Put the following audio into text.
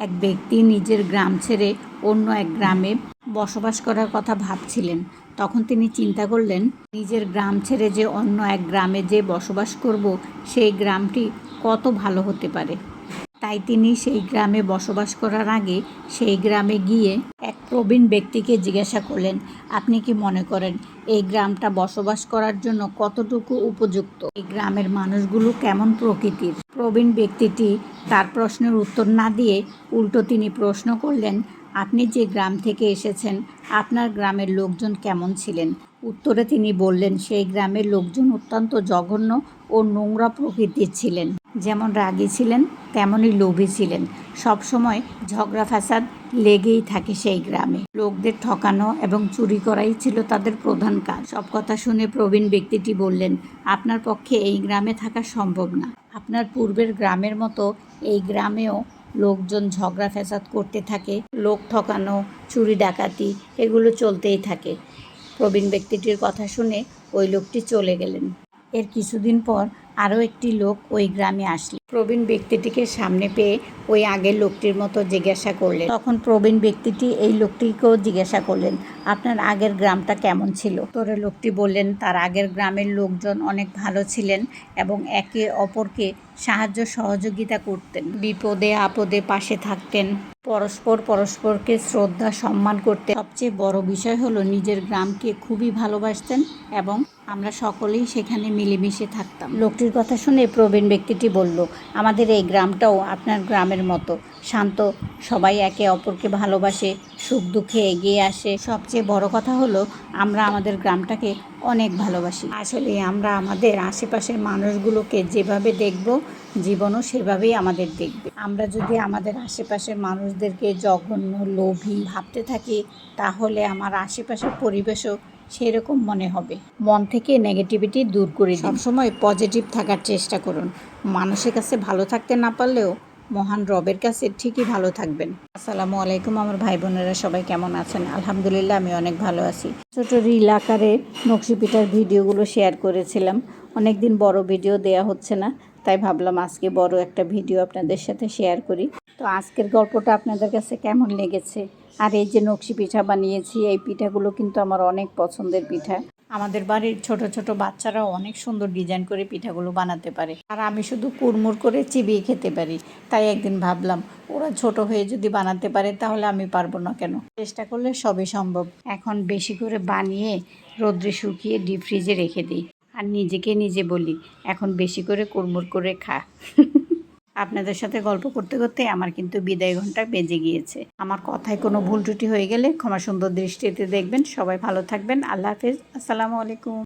এক ব্যক্তি নিজের গ্রাম ছেড়ে অন্য এক গ্রামে বসবাস করার কথা ভাবছিলেন। তখন তিনি চিন্তা করলেন, নিজের গ্রাম ছেড়ে যে অন্য এক গ্রামে যে বসবাস করব, সেই গ্রামটি কত ভালো হতে পারে? তাই তিনি সেই গ্রামে বসবাস করার আগে সেই গ্রামে গিয়ে এক প্রবীণ ব্যক্তিকে জিজ্ঞাসা করলেন, আপনি কি মনে করেন এই গ্রামটা বসবাস করার জন্য কতটুকু উপযুক্ত? এই গ্রামের মানুষগুলো কেমন প্রকৃতির? প্রবীণ ব্যক্তিটি তার প্রশ্নের উত্তর না দিয়ে উল্টো তিনি প্রশ্ন করলেন, আপনি যে গ্রাম থেকে এসেছেন, আপনার গ্রামের লোকজন কেমন ছিলেন? উত্তরে তিনি বললেন, সেই গ্রামের লোকজন অত্যন্ত জঘন্য ও নোংরা প্রকৃতির ছিলেন। যেমন রাগী ছিলেন তেমনই লোভী ছিলেন। সবসময় ঝগড়া ফাসাদ লেগেই থাকে সেই গ্রামে। লোকদের ঠকানো এবং চুরি করাই ছিল তাদের প্রধান কাজ। সব কথা শুনে প্রবীণ ব্যক্তিটি বললেন, আপনার পক্ষে এই গ্রামে থাকা সম্ভব না। আপনার পূর্বের গ্রামের মতো এই গ্রামেও লোকজন ঝগড়া ফ্যাসাদ করতে থাকে। লোক ঠকানো, চুরি ডাকাতি, এগুলো চলতেই থাকে। প্রবীণ ব্যক্তিটির কথা শুনে ওই লোকটি চলে গেলেন। এর কিছুদিন পর আরও একটি লোক ওই গ্রামে আসলো প্রবীণ ব্যক্তিটিকে সামনে পেয়ে ওই আগের লোকটির মতো জিজ্ঞাসা করলেন। তখন প্রবীণ ব্যক্তিটি এই লোকটিকেও জিজ্ঞাসা করলেন, আপনার আগের গ্রামটা কেমন ছিল? তোরে লোকটি বললেন, তার আগের গ্রামের লোকজন অনেক ভালো ছিলেন এবং একে অপরকে সাহায্য সহযোগিতা করতেন। বিপদে আপদে পাশে থাকতেন। পরস্পর পরস্পরকে শ্রদ্ধা, সম্মান করতে সবচেয়ে বড় বিষয় হলো নিজের গ্রামকে খুবই ভালোবাসতেন এবং আমরা সকলেই সেখানে মিলেমিশে থাকতাম। লোকটির কথা শুনে প্রবীণ ব্যক্তিটি বলল আমাদের এই গ্রামটাও আপনার গ্রামের মতো। শান্ত। সবাই একে অপরকে ভালোবাসে, সুখ দুঃখে এগিয়ে আসে। সবচেয়ে বড় কথা হলো, আমরা আমাদের গ্রামটাকে অনেক ভালোবাসি। আসলে আমরা আমাদের আশেপাশের মানুষগুলোকে যেভাবে দেখব, জীবনও সেভাবেই আমাদের দেখবে। আমরা যদি আমাদের আশেপাশের মানুষদেরকে জঘন্য, লোভী ভাবতে থাকি, তাহলে আমার আশেপাশের পরিবেশও সেরকম মনে হবে। মন থেকে নেগেটিভিটি দূর করে সবসময় পজিটিভ থাকার চেষ্টা করুন। মানুষের কাছে ভালো থাকতে না পারলেও মহান রবের কাছে ঠিকই ভালো থাকবেন। আসসালামু আলাইকুম আমার ভাই বোনেরা, সবাই কেমন আছেন? আলহামদুলিল্লাহ আমি অনেক ভালো আছি। ছোট রিল আকারে নকশি পিঠার ভিডিওগুলো শেয়ার করেছিলাম। অনেক দিন বড় ভিডিও দেয়া হচ্ছে না, তাই ভাবলাম আজকে বড় একটা ভিডিও আপনাদের সাথে শেয়ার করি। তো আজকের গল্পটা আপনাদের কাছে কেমন লেগেছে? আর এই যে নকশি পিঠা বানিয়েছি, এই পিঠাগুলো কিন্তু আমার অনেক পছন্দের পিঠা। আমাদের বাড়ির ছোট ছোট বাচ্চারাও অনেক সুন্দর ডিজাইন করে পিঠাগুলো বানাতে পারে। আর আমি শুধু কুড়মুড় করে চিবিয়ে খেতে পারি, তাই একদিন ভাবলাম, ওরা ছোট হয়ে যদি বানাতে পারে তাহলে আমি পারব না কেন? চেষ্টা করলে সবই সম্ভব। এখন বেশি করে বানিয়ে রোদ্রে শুকিয়ে ডিপ ফ্রিজে রেখে দিই। আর নিজেকে নিজে বলি, এখন বেশি করে কুড়মুড় করে খা। আপনাদের সাথে গল্প করতে করতে আমার কিন্তু বিদায় ঘণ্টা বেজে গিয়েছে। আমার কথায় কোনো ভুল ত্রুটি হয়ে গেলে ক্ষমা সুন্দর দৃষ্টিতে দেখবেন। সবাই ভালো থাকবেন। আল্লাহ হাফেজ। আসসালামু আলাইকুম।